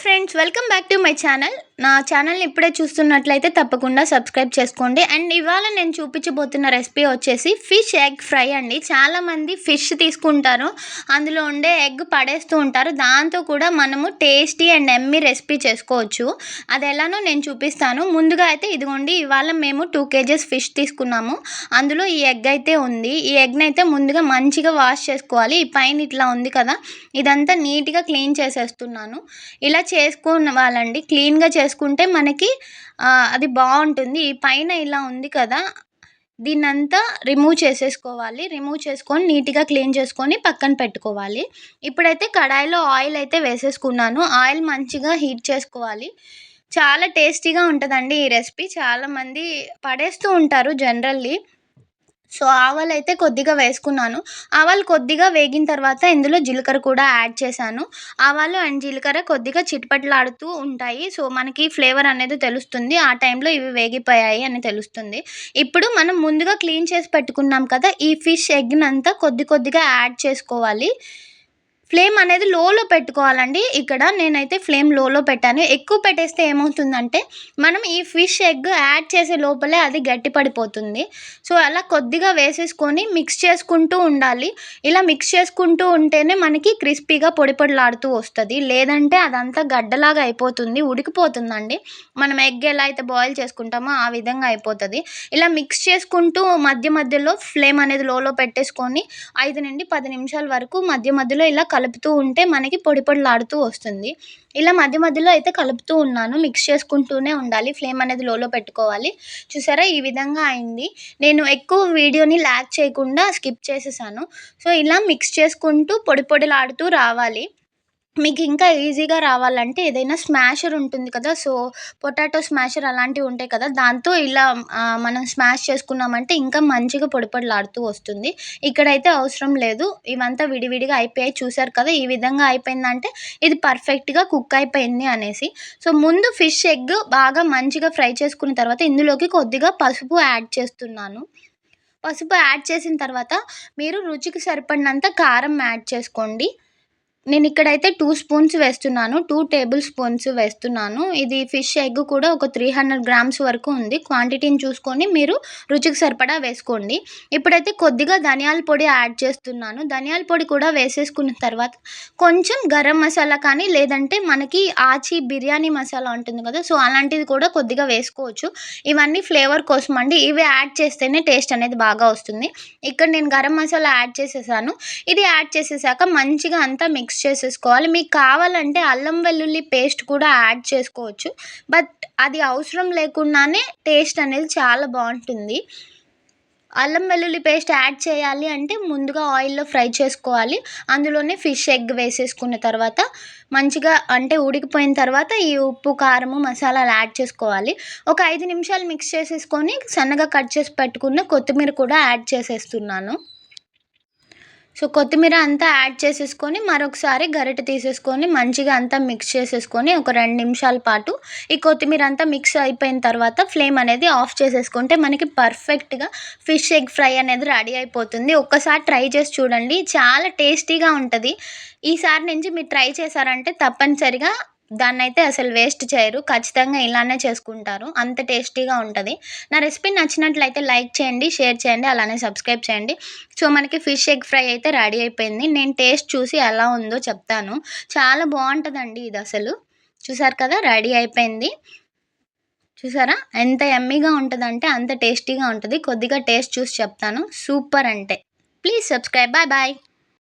Friends welcome back to my channel. నా ఛానల్ని ఇప్పుడే చూస్తున్నట్లయితే తప్పకుండా సబ్స్క్రైబ్ చేసుకోండి. అండ్ ఇవాళ నేను చూపించబోతున్న రెసిపీ వచ్చేసి ఫిష్ ఎగ్ ఫ్రై అండి. చాలామంది ఫిష్ తీసుకుంటారు. అందులో ఉండే ఎగ్ పడేస్తూ ఉంటారు. దాంతో కూడా మనము టేస్టీ అండ్ ఎమ్మి రెసిపీ చేసుకోవచ్చు. అది ఎలానో నేను చూపిస్తాను. ముందుగా అయితే ఇదిగోండి ఇవాళ మేము టూ కేజెస్ ఫిష్ తీసుకున్నాము. అందులో ఈ ఎగ్ అయితే ఉంది. ఈ ఎగ్ని అయితే ముందుగా మంచిగా వాష్ చేసుకోవాలి. ఈ పైన ఇట్లా ఉంది కదా. ఇదంతా నీట్గా క్లీన్ చేసేస్తున్నాను. ఇలా చేసుకోవాలండి వాళ్ళండి. క్లీన్గా చేసుకుంటే మనకి అది బాగుంటుంది. ఈ పైన ఇలా ఉంది కదా దీన్నంతా రిమూవ్ చేసేసుకోవాలి. రిమూవ్ చేసుకొని నీట్గా క్లీన్ చేసుకొని పక్కన పెట్టుకోవాలి. ఇప్పుడైతే కడాయిలో ఆయిల్ అయితే వేసేసుకున్నాను. ఆయిల్ మంచిగా హీట్ చేసుకోవాలి. చాలా టేస్టీగా ఉంటుందండి ఈ రెసిపీ. చాలామంది పడేస్తూ ఉంటారు జనరల్లీ. సో ఆవాలు అయితే కొద్దిగా వేసుకున్నాను. ఆవాలు కొద్దిగా వేగిన తర్వాత ఇందులో జీలకర్ర కూడా యాడ్ చేశాను. ఆవాలు అండ్ జీలకర్ర కొద్దిగా చిట్పట్లాడుతూ ఉంటాయి. సో మనకి ఫ్లేవర్ అనేది తెలుస్తుంది. ఆ టైంలో ఇవి వేగిపోయాయి అని తెలుస్తుంది. ఇప్పుడు మనం ముందుగా క్లీన్ చేసి పెట్టుకున్నాం కదా ఈ ఫిష్ ఎగ్నంతా కొద్ది కొద్దిగా యాడ్ చేసుకోవాలి. ఫ్లేమ్ అనేది లోలో పెట్టుకోవాలండి. ఇక్కడ నేనైతే ఫ్లేమ్ లోలో పెట్టాను. ఎక్కువ పెట్టేస్తే ఏమవుతుందంటే మనం ఈ ఫిష్ ఎగ్ యాడ్ చేసే లోపలే అది గట్టి పడిపోతుంది సో అలా కొద్దిగా వేసేసుకొని మిక్స్ చేసుకుంటూ ఉండాలి. ఇలా మిక్స్ చేసుకుంటూ ఉంటేనే మనకి క్రిస్పీగా పొడి పొడిలాడుతూ వస్తుంది. లేదంటే అదంతా గడ్డలాగా అయిపోతుంది ఉడికిపోతుందండి. మనం ఎగ్ ఎలా అయితే బాయిల్ చేసుకుంటామో ఆ విధంగా అయిపోతుంది. ఇలా మిక్స్ చేసుకుంటూ మధ్య మధ్యలో ఫ్లేమ్ అనేది లోలో పెట్టేసుకొని ఐదు నుండి పది నిమిషాల వరకు మధ్య మధ్యలో ఇలా కలుపుతూ ఉంటే మనకి పొడి పొడిలాడుతూ వస్తుంది. ఇలా మధ్య మధ్యలో అయితే కలుపుతూ ఉన్నాను. మిక్స్ చేసుకుంటూనే ఉండాలి. ఫ్లేమ్ అనేది లోలో పెట్టుకోవాలి. చూసారా? ఈ విధంగా అయింది. నేను ఎక్కువ వీడియోని ల్యాక్ చేయకుండా స్కిప్ చేసేసాను. సో ఇలా మిక్స్ చేసుకుంటూ పొడి పొడిలాడుతూ రావాలి. మీకు ఇంకా ఈజీగా రావాలంటే ఏదైనా స్మాషర్ ఉంటుంది కదా సో పొటాటో స్మాషర్ అలాంటివి ఉంటాయి కదా దాంతో ఇలా మనం స్మాష్ చేసుకున్నామంటే ఇంకా మంచిగా పొడిపొడిలాడుతూ వస్తుంది. ఇక్కడైతే అవసరం లేదు. ఇవంతా విడివిడిగా అయిపోయాయి. చూసారు కదా ఈ విధంగా అయిపోయిందంటే ఇది పర్ఫెక్ట్గా కుక్ అయిపోయింది అనేసి. సో ముందు ఫిష్ ఎగ్ బాగా మంచిగా ఫ్రై చేసుకున్న తర్వాత ఇందులోకి కొద్దిగా పసుపు యాడ్ చేస్తున్నాను. పసుపు యాడ్ చేసిన తర్వాత మీరు రుచికి సరిపడినంత కారం యాడ్ చేసుకోండి. నేను ఇక్కడైతే టూ స్పూన్స్ వేస్తున్నాను టూ టేబుల్ స్పూన్స్ వేస్తున్నాను. ఇది ఫిష్ ఎగ్ కూడా ఒక త్రీ హండ్రెడ్ గ్రామ్స్ వరకు ఉంది. క్వాంటిటీని చూసుకొని మీరు రుచికి సరిపడా వేసుకోండి. ఇప్పుడైతే కొద్దిగా ధనియాల పొడి యాడ్ చేస్తున్నాను. ధనియాల పొడి కూడా వేసేసుకున్న తర్వాత కొంచెం గరం మసాలా కానీ లేదంటే మనకి ఆచి బిర్యానీ మసాలా ఉంటుంది కదా సో అలాంటిది కూడా కొద్దిగా వేసుకోవచ్చు. ఇవన్నీ ఫ్లేవర్ కోసం అండి. ఇవి యాడ్ చేస్తేనే టేస్ట్ అనేది బాగా వస్తుంది. ఇక్కడ నేను గరం మసాలా యాడ్ చేసేసాను. ఇది యాడ్ చేసేసాక మంచిగా అంతా మిక్స్ మిక్స్ చేసేసుకోవాలి. మీకు కావాలంటే అల్లం వెల్లుల్లి పేస్ట్ కూడా యాడ్ చేసుకోవచ్చు. బట్ అది అవసరం లేకుండానే టేస్ట్ అనేది చాలా బాగుంటుంది. అల్లం వెల్లుల్లి పేస్ట్ యాడ్ చేయాలి అంటే ముందుగా ఆయిల్లో ఫ్రై చేసుకోవాలి. అందులోనే ఫిష్ ఎగ్ వేసేసుకున్న తర్వాత మంచిగా అంటే ఉడికిపోయిన తర్వాత ఈ ఉప్పు కారము మసాలాలు యాడ్ చేసుకోవాలి. ఒక ఐదు నిమిషాలు మిక్స్ చేసేసుకొని సన్నగా కట్ చేసి పెట్టుకున్న కొత్తిమీర కూడా యాడ్ చేసేస్తున్నాను. సో కొత్తిమీర అంతా యాడ్ చేసేసుకొని మరొకసారి గరిటె తీసేసుకొని మంచిగా అంతా మిక్స్ చేసేసుకొని ఒక రెండు నిమిషాల పాటు ఈ కొత్తిమీర అంతా మిక్స్ అయిపోయిన తర్వాత ఫ్లేమ్ అనేది ఆఫ్ చేసేసుకుంటే మనకి పర్ఫెక్ట్గా ఫిష్ ఎగ్ ఫ్రై అనేది రెడీ అయిపోతుంది. ఒక్కసారి ట్రై చేసి చూడండి. చాలా టేస్టీగా ఉంటుంది. ఈసారి నుంచి మీరు ట్రై చేశారంటే తప్పనిసరిగా దాన్ని అయితే అసలు వేస్ట్ చేయరు. ఖచ్చితంగా ఇలానే చేసుకుంటారు. అంత టేస్టీగా ఉంటుంది. నా రెసిపీ నచ్చినట్లయితే లైక్ చేయండి షేర్ చేయండి అలానే సబ్స్క్రైబ్ చేయండి. సో మనకి ఫిష్ ఎగ్ ఫ్రై అయితే రెడీ అయిపోయింది. నేను టేస్ట్ చూసి ఎలా ఉందో చెప్తాను. చాలా బాగుంటుందండి ఇది అసలు. చూసారు కదా రెడీ అయిపోయింది. చూసారా? ఎంత ఎమ్మీగా ఉంటుందంటే అంత టేస్టీగా ఉంటుంది. కొద్దిగా టేస్ట్ చూసి చెప్తాను. సూపర్ అంటే. Please subscribe. Bye bye.